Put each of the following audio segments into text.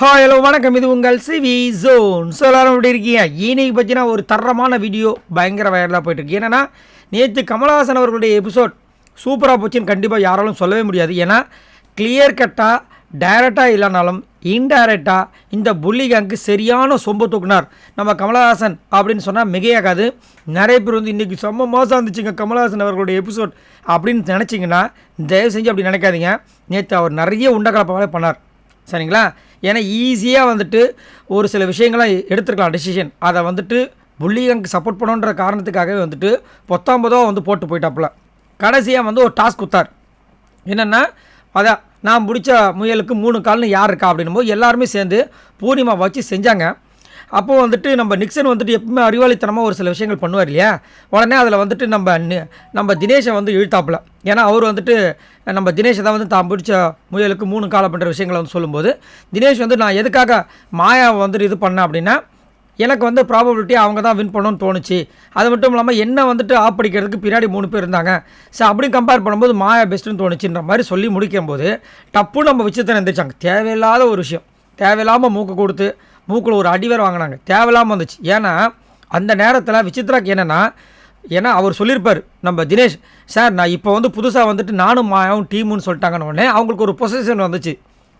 Hi hello வணக்கம். இது உங்கள் சிவி ஜோன் ஸோ எல்லாரும் எப்படி இருக்கீங்க? இன்னைக்கு பார்த்தீங்கன்னா ஒரு தரமான வீடியோ பயங்கர வைரலாக போயிட்டுருக்கு. இருக்கு நேற்று கமலஹாசன் அவர்களுடைய எபிசோட் சூப்பராக போச்சுன்னு கண்டிப்பாக யாராலும் சொல்லவே முடியாது. ஏன்னா கிளியர் கட்டாக டைரெக்டாக இல்லைனாலும் இன்டைரக்டாக இந்த புள்ளிகாங்க்கு சரியான சொம்பு தூக்குனார். நம்ம கமலஹாசன் அப்படின்னு சொன்னால் மிகையாகாது நிறைய பேர் வந்து இன்றைக்கி செம்ம மோசம் இருந்துச்சுங்க கமலஹாசன் அவர்களுடைய எபிசோட் அப்படின்னு நினச்சிங்கன்னா தயவு செஞ்சு அப்படி நினைக்காதீங்க. நேற்று அவர் நிறைய உண்டகலப்பாவே பண்ணார். சரிங்களா? ஏன்னா ஈஸியாக வந்துட்டு ஒரு சில விஷயங்கள்லாம் எடுத்துருக்கலாம் டெசிஷன் அதை வந்துட்டு புள்ளிகங்க்கு சப்போர்ட் பண்ணணுன்ற காரணத்துக்காகவே வந்துட்டு பத்தொம்பதோ வந்து போட்டு போயிட்டாப்புல. கடைசியாக வந்து ஒரு டாஸ்க் கொடுத்தார். என்னென்னா அதான் நான் முடித்த முயலுக்கு மூணு கால்னு யார் இருக்கா அப்படின்னும் போது எல்லாருமே சேர்ந்து பூர்ணிமா வச்சு செஞ்சாங்க. அப்போ வந்துட்டு நம்ம நிக்சன் வந்துட்டு எப்பவுமே அறிவாளித்தனமாக ஒரு சில விஷயங்கள் பண்ணுவார் இல்லையா? உடனே அதில் வந்துட்டு நம்ம நம்ம தினேஷை வந்து இழுத்தாப்புல. ஏன்னா அவர் வந்துட்டு நம்ம தினேஷை தான் வந்து தான் பிடிச்ச முயலுக்கு மூணு காலம் பண்ணுற விஷயங்களை வந்து சொல்லும்போது தினேஷ் வந்து நான் எதுக்காக மாயாவை வந்துட்டு இது பண்ணேன் அப்படின்னா எனக்கு வந்து ப்ராபபிலிட்டி அவங்க தான் வின் பண்ணணும்னு தோணுச்சு. அது மட்டும் இல்லாமல் என்ன வந்துட்டு ஆப்படிக்கிறதுக்கு பின்னாடி மூணு பேர் இருந்தாங்க. ஸோ அப்படி கம்பேர் பண்ணும்போது மாயா பெஸ்ட்டுன்னு தோணுச்சுன்ற மாதிரி சொல்லி முடிக்கும்போது டப்பு நம்ம விஷயத்தை எந்திரிச்சாங்க. தேவையில்லாத ஒரு விஷயம். தேவையில்லாமல் மூக்கு கொடுத்து மூக்கில் ஒரு அடி வேறு வாங்கினாங்க. தேவையில்லாமல் வந்துச்சு. ஏன்னா அந்த நேரத்தில் விசித்ராக்கு என்னென்னா ஏன்னா அவர் சொல்லியிருப்பார் நம்ம தினேஷ் சார் நான் இப்போ வந்து புதுசாக வந்துட்டு நானும் மாயாவும் டீமுன்னு சொல்லிட்டாங்கன்னு உடனே அவங்களுக்கு ஒரு பொசிஷன் வந்துச்சு.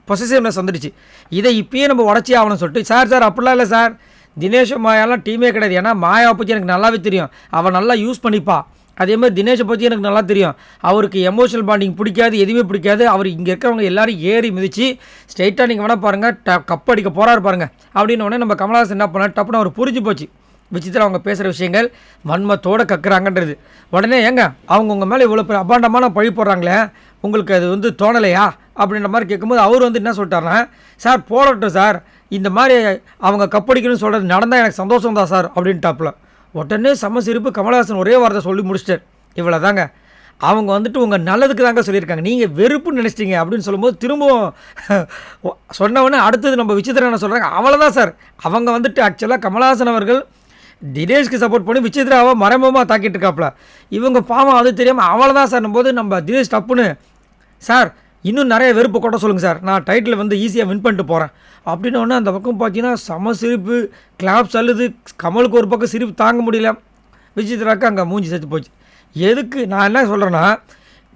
பொசிஷன்னஸ் வந்துடுச்சு. இதை இப்பயே நம்ம உடச்சி ஆகணும்னு சொல்லிட்டு சார் சார் அப்படிலாம் இல்லை சார். தினேஷும் மாயாலாம் டீமே கிடையாது. ஏன்னா மாயாவை பற்றி எனக்கு நல்லாவே தெரியும். அவள் நல்லா யூஸ் பண்ணிப்பா. அதே மாதிரி தினேஷை பற்றி எனக்கு நல்லா தெரியும். அவருக்கு எமோஷனல் பாண்டிங் பிடிக்காது எதுவுமே பிடிக்காது. அவர் இங்கே இருக்கிறவங்க எல்லாரும் ஏறி மிதிச்சு ஸ்ட்ரைட்டாக நீங்கள் வேணால் பாருங்கள் ட கப் அடிக்க போகிறாரு பாருங்க. அப்படின்னு உடனே நம்ம கமலஹாசன் என்ன பண்ணார்? டப்புன்னு அவர் புரிஞ்சு போச்சு. விசித்திரம் அவங்க பேசுகிற விஷயங்கள் வன்மத்தோடு கக்குறாங்கன்றது. உடனே ஏங்க அவங்க உங்கள் மேலே இவ்வளோ அபாண்டமான பழி போடுறாங்களே உங்களுக்கு அது வந்து தோணலையா? அப்படின்ற மாதிரி கேட்கும்போது அவர் வந்து என்ன சொல்லிட்டாருன்னா சார் போடட்டும் சார். இந்த மாதிரி அவங்க கப்படிக்கணும்னு சொல்கிறது நடந்தால் எனக்கு சந்தோஷம் தான் சார். அப்படின்ட்டாப்புல. உடனே சம சிரிப்பு கமலஹாசன் ஒரே வார்த்தை சொல்லி முடிச்சிட்டார். இவ்வளோ தாங்க அவங்க வந்துட்டு உங்கள் நல்லதுக்கு தாங்க சொல்லியிருக்காங்க. நீங்கள் வெறுப்புன்னு நினச்சிட்டீங்க அப்படின்னு சொல்லும்போது திரும்பவும் சொன்னவொடனே அடுத்தது நம்ம விசித்திரன் சொல்கிறாங்க அவ்வளோதான் சார். அவங்க வந்துட்டு ஆக்சுவலாக கமலஹாசன் அவர்கள் தினேஷ்க்கு சப்போர்ட் பண்ணி விசித்ராவை மறைமுகமாக தாக்கிட்டு இருக்காப்புல இவங்க பாவம் அது தெரியாமல் அவ்வளோதான் சார். போது நம்ம தினேஷ் தப்புன்னு. சார் இன்னும் நிறைய வெறுப்பு கொட்ட சொல்லுங்கள் சார். நான் டைட்டில் வந்து ஈஸியாக வின் பண்ணிட்டு போகிறேன் அப்படின்னு அந்த பக்கம் பார்த்தீங்கன்னா சம சிரிப்பு கிளாப்ஸ் அள்ளுது கமலுக்கு ஒரு பக்கம் சிரிப்பு தாங்க முடியல. விஜித்ராக்கு அங்கே மூஞ்சி செத்து போச்சு. எதுக்கு? நான் என்ன சொல்கிறேன்னா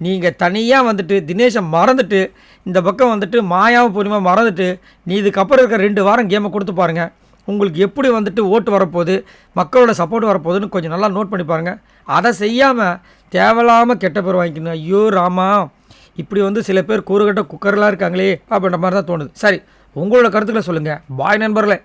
நீங்கள் தனியாக வந்துட்டு தினேஷை மறந்துட்டு இந்த பக்கம் வந்துட்டு மாயாவை பூர்ணிமா மறந்துட்டு நீ இதுக்கப்புறம் இருக்கிற ரெண்டு வாரம் கேமை கொடுத்து பாருங்கள் உங்களுக்கு எப்படி வந்துட்டு ஓட்டு வரப்போகுது மக்களோட சப்போர்ட் வரப்போகுதுன்னு கொஞ்சம் நல்லா நோட் பண்ணி பாருங்கள் அதை செய்யாமல் தேவையில்லாமல் கெட்ட பேர் வாங்கிக்கணும். ஐயோ ராமா. இப்படி வந்து சில பேர் கூறுகட்ட குக்கர்லாம் இருக்காங்களே அப்படின்ற மாதிரி தான் தோணுது. சரி உங்களோட கருத்துக்களை சொல்லுங்கள் பாய் நண்பர்களே.